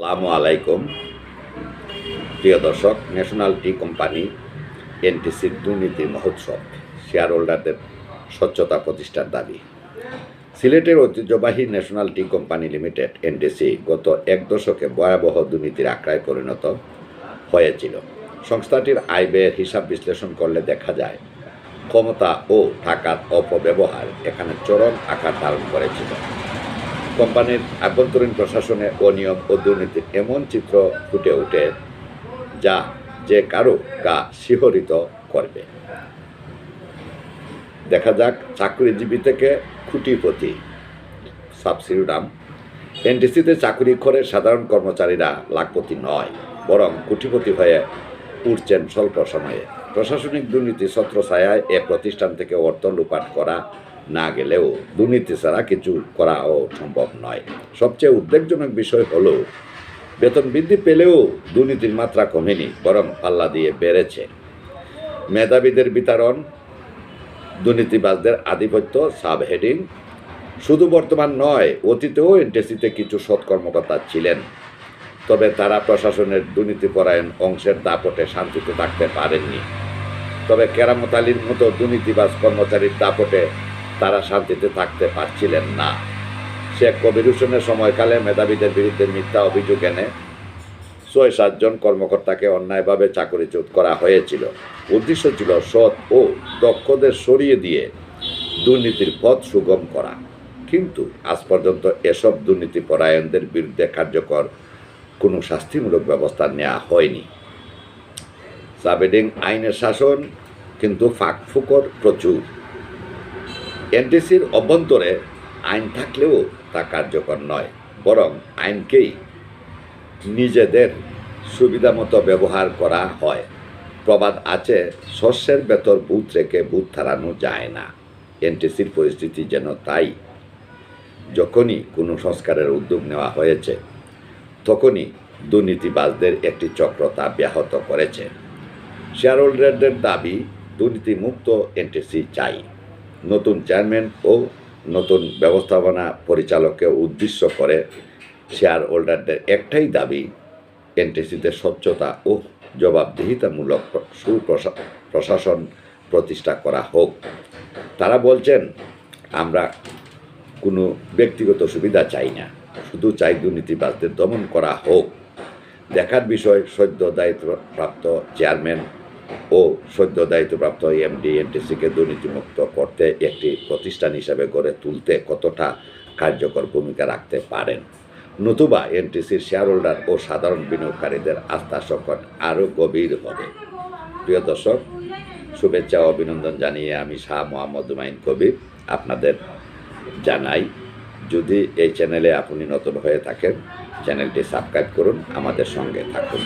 আসসালামু আলাইকুম। প্রিয় দর্শক ন্যাশনাল টি কোম্পানি এনটিসির দুর্নীতি মহোৎসব শেয়ার হোল্ডারদের স্বচ্ছতা প্রতিষ্ঠার দাবি। সিলেটের ঐতিহ্যবাহী national tea company limited NTC গত এক দশকে ভয়াবহ দুর্নীতির আঁকড়ায় পরিণত হয়েছিল। সংস্থাটির আয় ব্যয়ের হিসাব বিশ্লেষণ করলে দেখা যায়, ক্ষমতা ও টাকার অপব্যবহার এখানে চরম আকার ধারণ করেছিল। কোম্পানির আভ্যন্তরীণ প্রশাসনে অনিয়ম ও দুর্নীতির এমন চিত্র ফুটে ওঠে যা যে কারও গা শিহরিত করবে। দেখা যাক চাকরিজীবী থেকে খুঁটিপতি। সাবসিডিরাম এনটিসিতে চাকরি করে সাধারণ কর্মচারীরা লাখপতি নয়, বরং কোটিপতি হয়ে উঠছেন স্বল্প সময়ে। প্রশাসনিক দুর্নীতি ছত্রছায়ায় এ প্রতিষ্ঠান থেকে অর্থ লুপাট করা না গেলেও দুর্নীতি ছাড়া কিছু করাও সম্ভব নয়। সবচেয়ে উদ্বেগজনক বিষয় হলো, বেতন বৃদ্ধি পেলেও দুর্নীতির মাত্রা কমেনি, বরং পাল্লা দিয়ে বেড়েছে। মেধাবীদের বিতরণ, দুর্নীতিবাজদের আধিপত্য সাব হেডিং শুধু বর্তমান নয়, অতীতেও এনটিসিতে কিছু সৎ কর্মকর্তা ছিলেন। তবে তারা প্রশাসনের দুর্নীতিপরায়ণ অংশের দাপটে শান্তিতে থাকতে পারেননি। তবে কেরামত আলীর মতো দুর্নীতিবাজ কর্মচারীর দাপটে তারা শান্তিতে থাকতে পারছিলেন না। শেখ কবির হোসেনের সময়কালে মেধাবীদের বিরুদ্ধে মিথ্যা অভিযোগ এনে ছয় সাতজন কর্মকর্তাকে অন্যায়ভাবে চাকরিচ্যুত করা হয়েছিল। উদ্দেশ্য ছিল সৎ ও দক্ষদের সরিয়ে দিয়ে দুর্নীতির পথ সুগম করা। কিন্তু আজ পর্যন্ত এসব দুর্নীতি পরায়ণদের বিরুদ্ধে কার্যকর কোনো শাস্তিমূলক ব্যবস্থা নেওয়া হয়নি। সাবেডিং আইনের শাসন কিন্তু ফাঁক ফুকর প্রচুর। এনটিসির অভ্যন্তরে আইন থাকলেও তা কার্যকর নয়, বরং আইনকেই নিজেদের সুবিধা মতো ব্যবহার করা হয়। প্রবাদ আছে, শস্যের ভেতর বুথ রেখে বুথ থারানো যায় না। এনটিসির পরিস্থিতি যেন তাই। যখনই কোনো সংস্কারের উদ্যোগ নেওয়া হয়েছে, তখনই দুর্নীতিবাজদের একটি চক্র তা ব্যাহত করেছে। শেয়ার হোল্ডারদের দাবি, দুর্নীতিমুক্ত এনটিসি চাই। নতুন চেয়ারম্যান ও নতুন ব্যবস্থাপনা পরিচালককে উদ্দেশ্য করে শেয়ার হোল্ডারদের একটাই দাবি, এনটিসিতে স্বচ্ছতা ও জবাবদিহিতামূলক সুপ্রশা, প্রশাসন প্রতিষ্ঠা করা হোক। তারা বলছেন, আমরা কোনো ব্যক্তিগত সুবিধা চাই না, শুধু চাই দুর্নীতিবাজদের দমন করা হোক। দেখার বিষয় সদ্য দায়িত্বপ্রাপ্ত চেয়ারম্যান ও সদ্য দায়িত্বপ্রাপ্ত এমডি এনটিসিকে দুর্নীতিমুক্ত করতে একটি প্রতিষ্ঠান হিসাবে গড়ে তুলতে কতটা কার্যকর ভূমিকা রাখতে পারেন? নতুবা এনটিসির শেয়ার হোল্ডার ও সাধারণ বিনিয়োগকারীদের আস্থা সংকট আরও গভীর হবে। প্রিয় দর্শক, শুভেচ্ছা ও অভিনন্দন জানিয়ে আমি শাহ মোহাম্মদ হুমায়ুন কবির আপনাদের জানাই। যদি এই চ্যানেলে আপনি নতুন হয়ে থাকেন, চ্যানেলটি সাবস্ক্রাইব করুন, আমাদের সঙ্গে থাকুন।